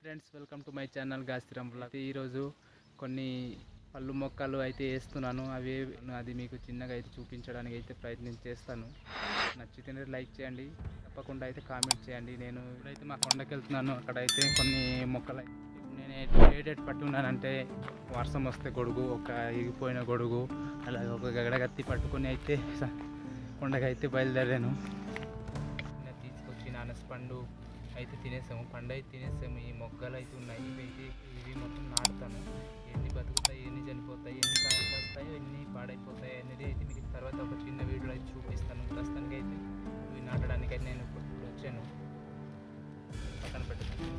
Friends welcome to my channel గాస్తిరం అయితే ఈరోజు కొన్ని పళ్ళు మొక్కలు అయితే వేస్తున్నాను. అవి అది మీకు చిన్నగా అయితే చూపించడానికి అయితే ప్రయత్నం చేస్తాను. నచ్చితేనే లైక్ చేయండి. తప్పకుండా అయితే కామెంట్ చేయండి. నేను ఇప్పుడైతే మా కొండకి వెళ్తున్నాను అక్కడైతే కొన్ని మొక్కలు నేను నేను ఏడేట్ పట్టుకున్నానంటే వర్షం వస్తే గొడుగు ఒక ఇగిపోయిన గొడుగు అలాగే ఒక గడగత్తి పట్టుకొని అయితే కొండకైతే బయలుదేరాను. తీసుకొచ్చి నానస పండు అయితే తినేసాము పండు అయితే తినేసాము ఈ మొగ్గలు అయితే ఉన్నాయి ఇవి అయితే ఇవి మొత్తం నాటుతాను. ఎన్ని బతుకుతాయి ఎన్ని చనిపోతాయి ఎన్ని కాయలు వస్తాయి ఎన్ని పాడైపోతాయి అనేది అయితే మీకు తర్వాత ఒక చిన్న వీడియో అయితే చూపిస్తాను. ప్రస్తుతానికి అయితే ఇవి నాటడానికి అయితే నేను ఇప్పుడు వచ్చాను. పక్కన పెట్టాను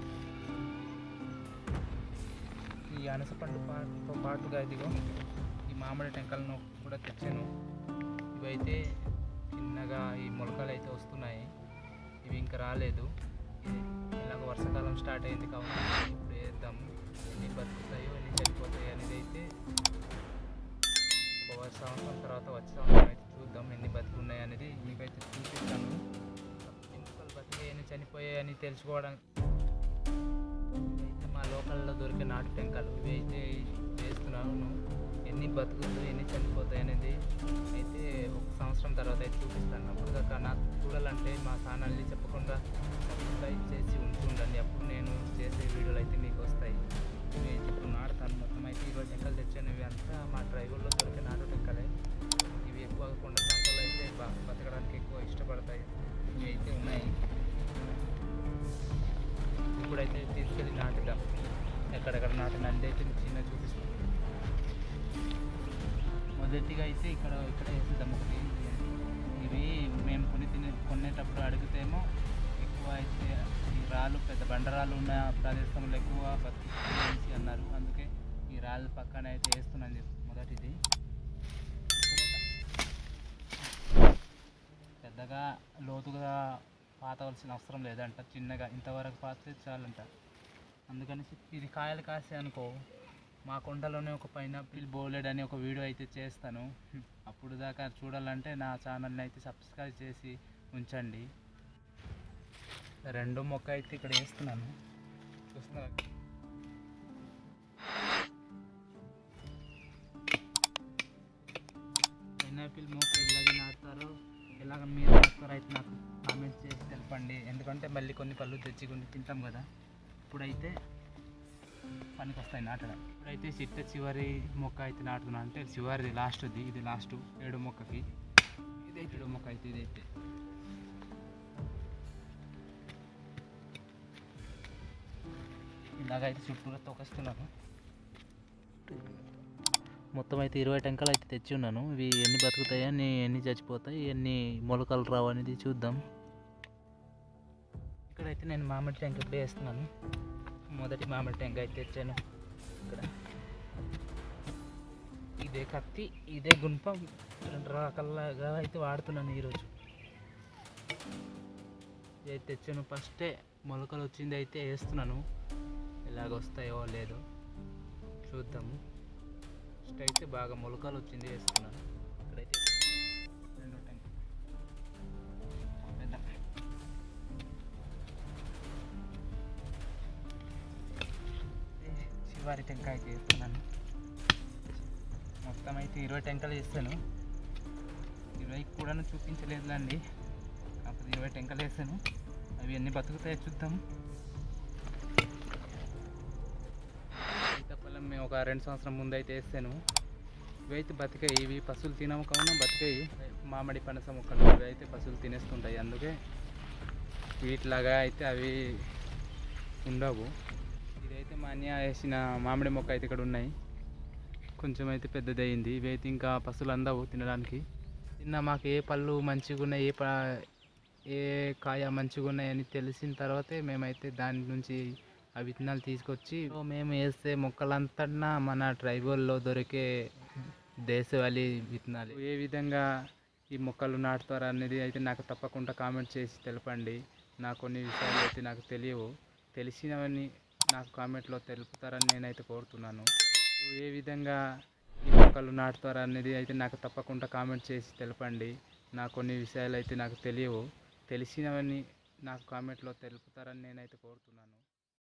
ఈ అనస పండు పాటుతో పాటుగా ఇదిగో ఈ మామిడి టెంకలను కూడా తెచ్చాను. ఇవైతే చిన్నగా ఈ మొలకలు అయితే వస్తున్నాయి. ఇవి ఇంకా రాలేదు. ఇలాగ వర్షాకాలం స్టార్ట్ అయింది కాబట్టి ఇప్పుడు వేద్దాం ఎన్ని బతుకుతాయో ఎన్ని చనిపోతాయి అనేది అయితే ఒక సంవత్సరం తర్వాత వచ్చే సంవత్సరం అయితే చూద్దాం ఎన్ని బతుకున్నాయి అనేది. మీకైతే చూపిస్తాను. ఎన్ని మొక్కలు ఎన్ని చనిపోయాయి అని తెలుసుకోవడానికి మా లోకల్లో దొరికే నాటు టెంకాలు ఇవి అయితే వేస్తున్నాను ఎన్ని బతుకుతాయి ఎన్ని చనిపోతాయి అనేది అయితే ఒక సంవత్సరం తర్వాత అయితే చూపిస్తాను. అంటే మా ఛానల్ని చెప్పకుండా సబ్స్క్రైబ్ చేసి ఉంటూ అప్పుడు నేను చేసే వీడియోలు అయితే మీకు వస్తాయి. ఇవి ఇప్పుడు నాటుతాను మొత్తం అయితే. ఇరవై టెంకలు తెచ్చాను ఇవి అంతా. మా డ్రైవర్లో దొరికే నాటు టెక్కలే ఇవి ఎక్కువ కొండ ప్రాంతాలు అయితే బతకడానికి ఎక్కువ ఇష్టపడతాయి. ఇవి అయితే ఉన్నాయి. ఇప్పుడైతే తీసుకెళ్ళి నాటుదాం. ఎక్కడెక్కడ నాటిన అంటే అయితే చిన్న చూపిస్తాను మొదటిగా అయితే ఇక్కడ ఇక్కడ వెళ్ళేటప్పుడు అడిగితేమో ఎక్కువ అయితే ఈ రాళ్ళు పెద్ద బండరాళ్ళు ఉన్న ప్రదేశంలో ఎక్కువ బతికి అన్నారు. అందుకే ఈ రాళ్ళు పక్కన అయితే వేస్తున్నాను చెప్పి మొదటిది. పెద్దగా లోతుగా పాతవలసిన అవసరం లేదంట. చిన్నగా ఇంతవరకు పాతే చాలంట. అందుకని ఇది కాయలు కాసే అనుకో మా కొండలోనే ఒక పైనాపిల్ బోలెడ్ అని ఒక వీడియో అయితే చేస్తాను. అప్పుడు దాకా చూడాలంటే నా ఛానల్ని అయితే సబ్స్క్రైబ్ చేసి ఉంచండి. రెండు మొక్క అయితే ఇక్కడ వేస్తున్నాను. చూస్తున్నారు? పైనాపిల్ మొక్క ఎలాగ నాటుతారో ఎలాగ మీరు నాటుతారో అయితే నాకు కామెంట్ చేసి తెలపండి. ఎందుకంటే మళ్ళీ కొన్ని పళ్ళు తెచ్చి కొన్ని తింటాం కదా. ఇప్పుడైతే పనికి వస్తాయి నాటడం. ఇప్పుడైతే చిట్ట చివరి మొక్క అయితే నాటుకున్నా అంటే చివరిది లాస్ట్ది ఇది లాస్ట్ ఏడు మొక్కకి. ఇదే ఏడు మొక్క అయితే ఇదైతే. ఇలాగైతే చుట్టూ తొకస్తున్నాను. మొత్తం అయితే ఇరవై టెంకలు అయితే తెచ్చి ఉన్నాను. ఇవి ఎన్ని బతుకుతాయి అని ఎన్ని చచ్చిపోతాయి ఎన్ని మొలకలు రావు అనేది చూద్దాం. ఇక్కడైతే నేను మామిడి టెంక ఇప్పుడే వేస్తున్నాను. మొదటి మామిడి టెంక అయితే తెచ్చాను ఇక్కడ. ఇదే కత్తి ఇదే గుంప. రెండు రకాలుగా అయితే వాడుతున్నాను ఈరోజు. ఇది తెచ్చాను. ఫస్టే మొలకలు వచ్చింది అయితే వేస్తున్నాను. ఇలాగ వస్తాయో లేదో చూద్దాము. ఫస్ట్ అయితే బాగా మొలకలు వచ్చింది వేసుకున్నాను ఇక్కడైతే రెండో టెంక పెద్ద టెంకాయ చేస్తున్నాను మొత్తం అయితే ఇరవై టెంకలు వేస్తాను. ఇరవై కూడా చూపించలేదులండి కాకపోతే ఇరవై టెంకలు వేస్తాను. అవి ఎన్ని బతుకుతాయో చూద్దాం. మేము ఒక రెండు సంవత్సరం ముందు అయితే వేస్తాను. ఇవైతే బతికాయి ఇవి పశువులు తినము కావున బతికాయి మామిడి పనస మొక్కలు ఇవి అయితే పశువులు తినేస్తుంటాయి. అందుకే వీటిలాగా అయితే అవి ఉండవు. ఇదైతే మా అన్య వేసిన మామిడి మొక్క అయితే ఇక్కడ ఉన్నాయి. కొంచెం అయితే పెద్దదయ్యింది ఇవైతే ఇంకా పశువులు అందవు తినడానికి. నిన్న మాకు ఏ పళ్ళు మంచిగా ఉన్నాయి ఏ ప ఏ కాయ మంచిగా ఉన్నాయని తెలిసిన తర్వాతే మేమైతే దాని నుంచి ఆ విత్తనాలు తీసుకొచ్చి మేము వేసే మొక్కలంతా మన ట్రైబల్లో దొరికే దేశవాళీ విత్తనాలు. ఏ విధంగా ఈ మొక్కలు నాటుతారు అనేది అయితే నాకు తప్పకుండా కామెంట్ చేసి తెలపండి. నా కొన్ని విషయాలు అయితే నాకు తెలియవు. తెలిసినవన్నీ నాకు కామెంట్లో తెలుపుతారని నేనైతే కోరుతున్నాను. ఏ విధంగా ఈ మొక్కలు నాటుతారు అనేది అయితే నాకు తప్పకుండా కామెంట్ చేసి తెలపండి. నా కొన్ని విషయాలు అయితే నాకు తెలియవు. తెలిసినవన్నీ నాకు కామెంట్లో తెలుపుతారని నేనైతే కోరుతున్నాను.